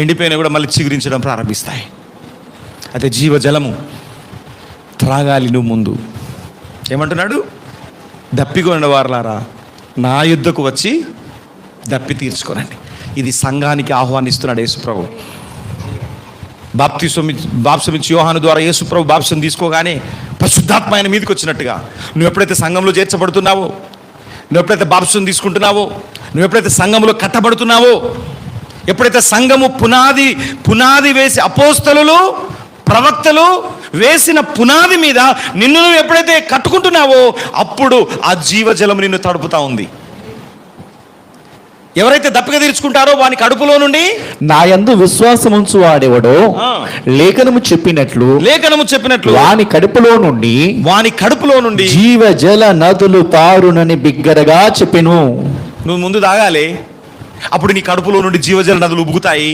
ఎండిపోయినా కూడా మళ్ళీ చిగురించడం ప్రారంభిస్తాయి. అయితే జీవజలము త్రాగాలి నువ్వు ముందు. ఏమంటున్నాడు? దప్పికొండ వారలారా నా యుద్ధకు వచ్చి దప్పి తీర్చుకోనండి. ఇది సంఘానికి ఆహ్వానిస్తున్నాడు యేసుప్రభు. బాప్తిసం బాప్సమిచ్చి యోహాను ద్వారా యేసుప్రభు బాప్సం తీసుకోగానే పరిశుద్ధాత్మ ఆయన మీదకి వచ్చినట్టుగా నువ్వు ఎప్పుడైతే సంఘంలో చేర్చబడుతున్నావో నువ్వు ఎప్పుడైతే బాప్సం తీసుకుంటున్నావో నువ్వు ఎప్పుడైతే సంఘంలో కట్టబడుతున్నావో ఎప్పుడైతే సంఘము పునాది పునాది వేసి అపోస్తలు ప్రవక్తలు వేసిన పునాది మీద నిన్ను నువ్వు ఎప్పుడైతే కట్టుకుంటున్నావో అప్పుడు ఆ జీవజలం నిన్ను తడుపుతా ఉంది. ఎవరైతే దప్పిక తీర్చుకుంటారో వాని కడుపులో నుండి? నా యందు విశ్వాసం ఉంచు వాడెవడో. లేఖనము చెప్పినట్లు లేఖనము చెప్పినట్లు వాని కడుపులో నుండి వాని కడుపులో నుండి జీవ జల నదులు పారునని బిగ్గరగా చెప్పెను. నువ్వు ముందు తాగాలి అప్పుడు నీ కడుపులో నుండి జీవజల నదులు ఉబుకుతాయి